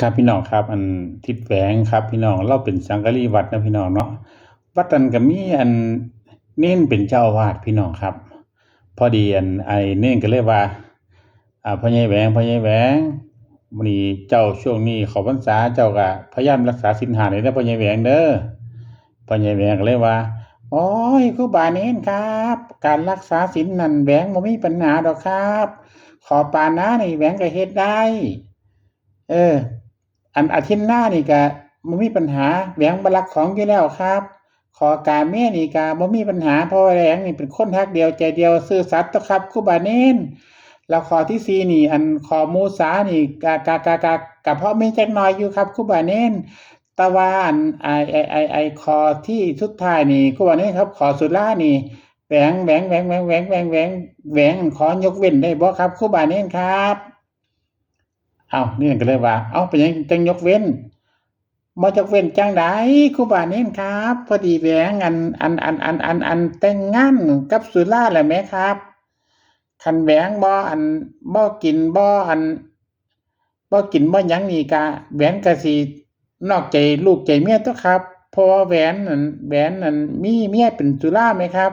ครับพี่น้องครับ อันทิศแหวงครับ พี่น้องเราเป็นสังฆรีวัดนะพี่น้องเนาะวัดนั้นก็มีอันเน้นเป็นเจ้าอาวาสพี่น้องครับ พอดีอันไอเน้นก็เลยกว่าอ่าพ่อใหญ่แหวงพ่อใหญ่แหวงนี่เจ้าช่วงนี้ข้าพรรษาเจ้าก็พยายามรักษาศีลห้เด้อพ่อใหญ่แหวงเด้อพ่อใหญ่แหวงก็เลยกว่าโอ้ยครูบาเน้นครับ การรักษาศีลนั่นแหวงบ่มีปัญหาดอกครับ ขอปานนะนี่แหวงก็เฮ็ดได้ เออ อันอาทิตย์หน้านี่ก็ม่มีปัญหาแหวงบลักของอยู่แล้วครับ ขอการเมนี่กาบ่มีปัญหาเพราะแหวงนี่เป็นคนทักเดียวใจเดียวซื่อสัตย์ต่อครับคูบาเน้นแล้วขอที่สีนี่ อันขอมูสานี่กากากากากับเพราะไม่แจ้งน้อยอยู่ครับคูบาเน้นตะวันไอไอไอไอคอที่สุดท้ายนี่คูบาเน้นครับ ขอสุดล่านี่แหวงแหวงแหวงแหวงแหวงแหวงแหวงขอยกเว้นได้บ่ครับคูบาเน้นครับ เอ้านี่ก็เลยว่า เอาเป็นหยังจังยกเว้นบ่ยกเว้นจังไดครูบาเน้นครับ พอดีแหวงอันอันอันอันอันอันแต่งงานกับสุราแล้วแหมครับคันแหวงบ่อันบ่กินบ่อันบ่กินบ่หยังนี่ก็แหวนก็สินอกใจลูกใจเมียตัวครับพราะว่าแหวนนั่นแหวนนั่นมีเมียเป็นสุราไหมครับ